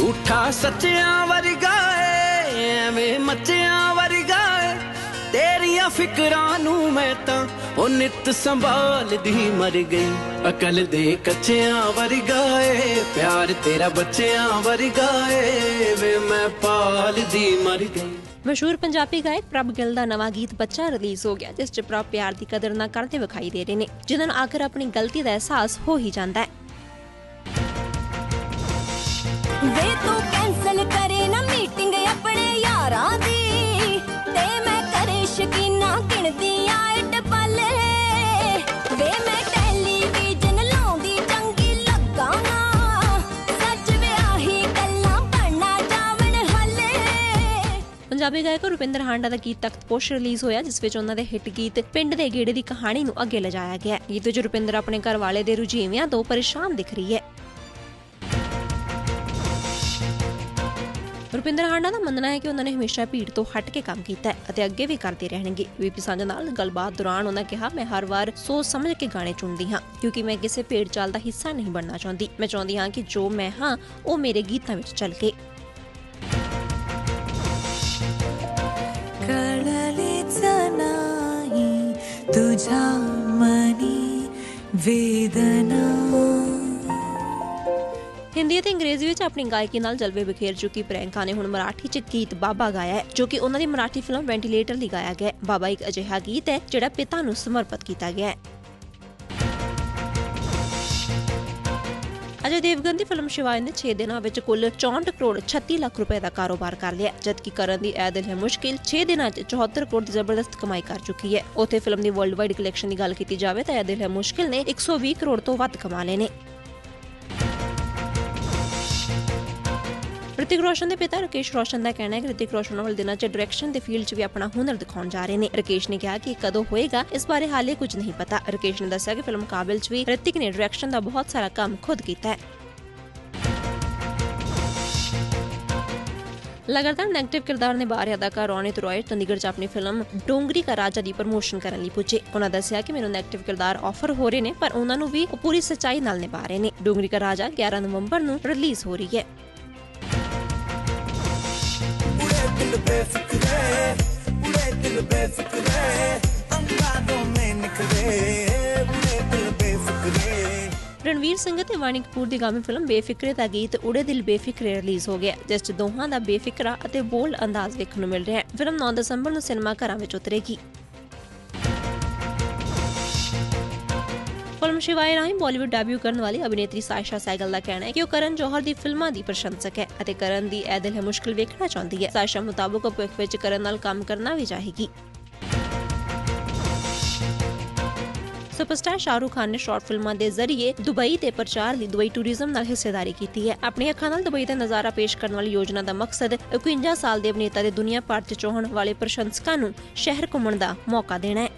ਝੂਠਾ ਸੱਚਿਆਂ ਵਰਗਾ ਏ, ਐਵੇਂ ਮੱਚਿਆਂ ਵਰਗਾ ਏ। ਤੇਰੀਆਂ ਫਿਕਰਾਂ ਨੂੰ ਮੈਂ ਤਾਂ ਉਹ ਨਿਤ ਸੰਭਾਲਦੀ ਮਰ ਗਈ। ਅਕਲ ਦੇ ਕੱਚਿਆਂ ਵਰਗਾ ਏ, ਪਿਆਰ ਤੇਰਾ ਬੱਚਿਆਂ ਵਰਗਾ ਏ, ਵੇ ਮੈਂ ਪਾਲਦੀ ਮਰ ਗਈ। ਮਸ਼ਹੂਰ ਪੰਜਾਬੀ ਗਾਇਕ ਪ੍ਰਭ ਗਿੱਲ ਦਾ ਨਵਾਂ ਗੀਤ ਬੱਚਾ ਰਿਲੀਜ਼ ਹੋ ਗਿਆ, ਜਿਸ 'ਚ ਪ੍ਰਭ ਪਿਆਰ ਦੀ ਕਦਰ ਨਾ ਕਰਦੇ ਵਿਖਾਈ ਦੇ ਰਹੇ ਨੇ, ਜਿਨ੍ਹਾਂ ਨੂੰ ਆਖਰ ਆਪਣੀ ਗਲਤੀ ਦਾ ਅਹਿਸਾਸ ਹੋ ਹੀ ਜਾਂਦਾ ਹੈ। ਵੇ ਤੂੰ ਕੈਨਸਲ ਕਰੇ ਨਾ ਮੀਟਿੰਗ ਆਪਣੇ ਯਾਰਾਂ ਦੀ। ਤੇ ਮੈਂ ਕਰੇ ਸ਼ਕੀਨਾ ਗਿਣਦੀ ਆਇਟ ਪਲੇ। ਵੇ ਮੈਂ ਟੈਲੀਵਿਜ਼ਨ ਲਾਉਂਦੀ ਚੰਗੀ ਲੱਗਾ ਨਾ ਸੱਚ ਵਿਆਹੀ ਗੱਲਾਂ ਬਣਨਾ ਜਾਵਣ ਹਲੇ। ਪੰਜਾਬੀ ਗਾਇਕ ਰੁਪਿੰਦਰ ਹਾਂਡਾ ਦਾ ਗੀਤ ਤਖਤ ਪੋਸ਼ ਰਿਲੀਜ਼ ਹੋਇਆ, ਜਿਸ ਵਿੱਚ ਉਹਨਾਂ ਦੇ ਹਿੱਟ ਗੀਤ ਪਿੰਡ ਦੇ ਗੇੜੇ ਦੀ ਕਹਾਣੀ ਨੂੰ ਅੱਗੇ ਲਿਜਾਇਆ ਗਿਆ ਗੀਤ ਵਿੱਚ ਰੁਪਿੰਦਰ ਆਪਣੇ ਘਰ ਵਾਲੇ ਦੇ ਰੁਝੇਵਿਆਂ ਤੋਂ ਪਰੇਸ਼ਾਨ ਦਿਖ ਰਹੀ ਹੈ। ਰੁਪਿੰਦਰ ਹਾਂਡਾ ਦਾ ਮੰਨਣਾ ਹੈ ਕਿ ਉਹਨਾਂ ਨੇ ਹਮੇਸ਼ਾ ਭੀੜ ਤੋਂ ਹਟ ਕੇ ਕੰਮ ਕੀਤਾ ਹੈ ਅਤੇ ਅੱਗੇ ਵੀ ਕਰਦੇ ਰਹਿਣਗੇ ਵੀਪੀ ਸਾਂਝਾ ਨਾਲ ਗੱਲਬਾਤ ਦੌਰਾਨ ਉਹਨਾਂ ਕਿਹਾ ਮੈਂ ਹਰ ਵਾਰ ਸੋਚ ਸਮਝ ਕੇ ਗਾਣੇ ਚੁਣਦੀ ਹਾਂ ਕਿਉਂਕਿ ਮੈਂ ਕਿਸੇ ਭੇਡ ਚਾਲ ਦਾ ਹਿੱਸਾ ਨਹੀਂ ਬਣਨਾ ਚਾਹੁੰਦੀ ਮੈਂ ਚਾਹੁੰਦੀ ਹਾਂ ਕਿ ਜੋ ਮੈਂ ਹਾਂ ਉਹ ਮੇਰੇ ਗੀਤਾਂ ਵਿੱਚ ਝਲਕੇ कळलेच नाही तुझ्या मनी वेदना ਹਿੰਦੀ ਅਤੇ ਅੰਗਰੇਜ਼ੀ ਵਿੱਚ ਆਪਣੀ ਗਾਇਕੀ ਨਾਲ ਜਲਵੇ ਬਿਖੇਰ ਚੁੱਕੀ ਪ੍ਰਿਯੰਕਾ ਨੇ ਹੁਣ ਮਰਾਠੀ 'ਚ ਗੀਤ ਬਾਬਾ ਗਾਇਆ ਹੈ, ਜੋ ਕਿ ਉਹਨਾਂ ਦੀ ਮਰਾਠੀ ਫਿਲਮ ਵੈਂਟੀਲੇਟਰ ਲਈ ਗਾਇਆ ਗਿਆ ਬਾਬਾ ਇੱਕ ਅਜਿਹਾ ਗੀਤ ਹੈ, ਜਿਹੜਾ ਪਿਤਾ ਨੂੰ ਸਮਰਪਿਤ ਕੀਤਾ ਗਿਆ ਹੈ। ਅਜੇ ਦੇਵਗਨ ਦੀ ਫਿਲਮ ਸ਼ਿਵਾਇਨ ਨੇ 6 ਦਿਨਾਂ ਵਿੱਚ ਕੁੱਲ 64 ਕਰੋੜ 36 ਲੱਖ ਰੁਪਏ ਦਾ ਕਾਰੋਬਾਰ ਕਰ ਲਿਆ ਜਦਕਿ ਕਰਨ ਦੀ ਐ ਦਿਲ ਹੈ ਮੁਸ਼ਕਿਲ 6 ਦਿਨਾਂ 'ਚ 74 ਕਰੋੜ ਦੀ ਜ਼ਬਰਦਸਤ ਕਮਾਈ ਕਰ ਚੁੱਕੀ ਹੈ। ਉਥੇ ਫਿਲਮ ਦੀ ਵਰਲਡ ਵਾਈਡ ਕਲੈਕਸ਼ਨ ਦੀ ਗੱਲ ਕੀਤੀ ਜਾਵੇ ਤਾਂ ਐ ਦਿਲ ਹੈ ਮੁਸ਼ਕਿਲ ਨੇ 120 ਕਰੋੜ ਤੋਂ ਵੱਧ ਕਮਾ ਲਏ ਨੇ। ਰਿਤਿਕ ਰੋਸ਼ਨ ਦੇ ਪਿਤਾ ਰਕੇਸ਼ ਰੋਸ਼ਨ ਦਾ ਕਹਿਣਾ ਹੈ ਕਿ ਰਿਤਿਕ ਰੋਸ਼ਨ ਵਾਲੇ ਦਿਨਾਂ 'ਚ ਡਾਇਰੈਕਸ਼ਨ ਦੇ ਫੀਲਡ 'ਚ ਵੀ ਆਪਣਾ ਹੁਨਰ ਦਿਖਾਉਣ ਜਾ ਰਹੇ ਨੇ। ਰਕੇਸ਼ ਨੇ ਕਿਹਾ ਕਿ ਕਦੋਂ ਹੋਏਗਾ, ਇਸ ਬਾਰੇ ਹਾਲੇ ਕੁਝ ਨਹੀਂ ਪਤਾ। ਰਕੇਸ਼ ਨੇ ਦੱਸਿਆ ਕਿ ਫਿਲਮ ਕਾਬਿਲ 'ਚ ਵੀ ਰਿਤਿਕ ਨੇ ਡਾਇਰੈਕਸ਼ਨ ਦਾ ਬਹੁਤ ਸਾਰਾ ਕੰਮ ਖੁਦ ਕੀਤਾ ਹੈ। ਲਗਾਤਾਰ ਨੈਗੇਟਿਵ ਕਿਰਦਾਰ ਨਿਭਾ ਰਹੇ ਅਦਾਕਾਰ ਰੋਨਿਤ ਰॉय ਚੰਡੀਗੜ੍ਹ 'ਚ ਆਪਣੀ ਫਿਲਮ ਡੋਂਗਰੀ ਕਾ ਰਾਜਾ ਦੀ ਪ੍ਰਮੋਸ਼ਨ ਕਰਨ ਲਈ ਪੁੱਜੇ। ਉਹਨਾਂ ਦੱਸਿਆ ਕਿ ਮੈਨੂੰ ਨੈਗੇਟਿਵ ਕਿਰਦਾਰ ਆਫਰ ਹੋ ਰਹੇ ਨੇ, ਪਰ ਉਹਨਾਂ ਨੂੰ ਵੀ ਪੂਰੀ ਸੱਚਾਈ ਨਾਲ ਨਿਭਾ ਰਹੇ ਨੇ। ਡੋਂਗਰੀ ਕਾ ਰਾਜਾ 11 ਨਵੰਬਰ ਨੂੰ ਰਿਲੀਜ਼ ਹੋ ਰਹੀ ਹੈ। दिल बेफिक्रे उड़े दिल बेफिक्रे अंगारों में निकले उड़े दिल बेफिक्रे ਰਣਵੀਰ ਸਿੰਘ ਅਤੇ ਵਾਣੀ ਕਪੂਰ ਦੀ ਗਾਮੀ ਫਿਲਮ ਬੇਫਿਕਰੇ ਦਾ ਗੀਤ ਉੜੇ ਦਿਲ ਬੇਫਿਕਰੇ ਰਿਲੀਜ਼ ਹੋ ਗਿਆ ਜਿਸ 'ਚ ਦੋਹਾਂ ਦਾ ਬੇਫਿਕਰਾ ਅਤੇ ਬੋਲਡ ਅੰਦਾਜ਼ ਵੇਖਣ ਨੂੰ ਮਿਲ ਰਿਹਾ ਹੈ ਫਿਲਮ 9 ਦਸੰਬਰ ਨੂੰ ਸਿਨੇਮਾ ਘਰਾਂ ਵਿੱਚ ਉਤਰੇਗੀ ਸ਼ਿਵਾਏ ਰਾਹੀਂ ਬਾਲੀਵੁੱਡ ਡੈਬਿਊ ਕਰਨ ਵਾਲੀ ਅਭਿਨੇਤਰੀ ਸਾਇਸ਼ਾ ਸੈਗਲ ਦਾ ਕਹਿਣਾ ਹੈ ਕਿ ਉਹ ਕਰਨ ਜੋਹਰ ਦੀ ਫਿਲਮਾਂ ਦੀ ਪ੍ਰਸ਼ੰਸਕ ਹੈ ਅਤੇ ਕਰਨ ਦੀ ਇਹ ਦਿਲ ਹੈ ਮੁਸ਼ਕਿਲ ਵੇਖਣਾ ਚਾਹੁੰਦੀ ਹੈ। ਸਾਇਸ਼ਾ ਮੁਤਾਬਕ ਉਹ ਭਵਿੱਖ ਵਿੱਚ ਕਰਨ ਨਾਲ ਕੰਮ ਕਰਨਾ ਵੀ ਚਾਹੇਗੀ। ਸੁਪਰਸਟਾਰ ਸ਼ਾਹਰੁਖ ਖਾਨ ਨੇ ਸ਼ਾਰਟ ਫਿਲਮਾਂ ਦੇ ਜ਼ਰੀਏ ਦੁਬਈ ਦੇ ਪ੍ਰਚਾਰ ਲਈ ਦੁਬਈ ਟੂਰਿਜ਼ਮ ਨਾਲ ਹਿੱਸੇਦਾਰੀ ਕੀਤੀ ਹੈ। ਆਪਣੀ ਅੱਖਾਂ ਨਾਲ ਦੁਬਈ ਦਾ ਨਜ਼ਾਰਾ ਪੇਸ਼ ਕਰਨ ਵਾਲੀ ਯੋਜਨਾ ਦਾ ਮਕਸਦ 51 ਸਾਲ ਦੇ ਅਭਿਨੇਤਾ ਦੇ ਦੁਨੀਆ ਭਰ 'ਚ ਚਾਹਣ ਵਾਲੇ ਪ੍ਰਸ਼ੰਸਕਾਂ ਨੂੰ ਸ਼ਹਿਰ ਘੁੰਮਣ ਦਾ ਮੌਕਾ ਦੇਣਾ ਹੈ।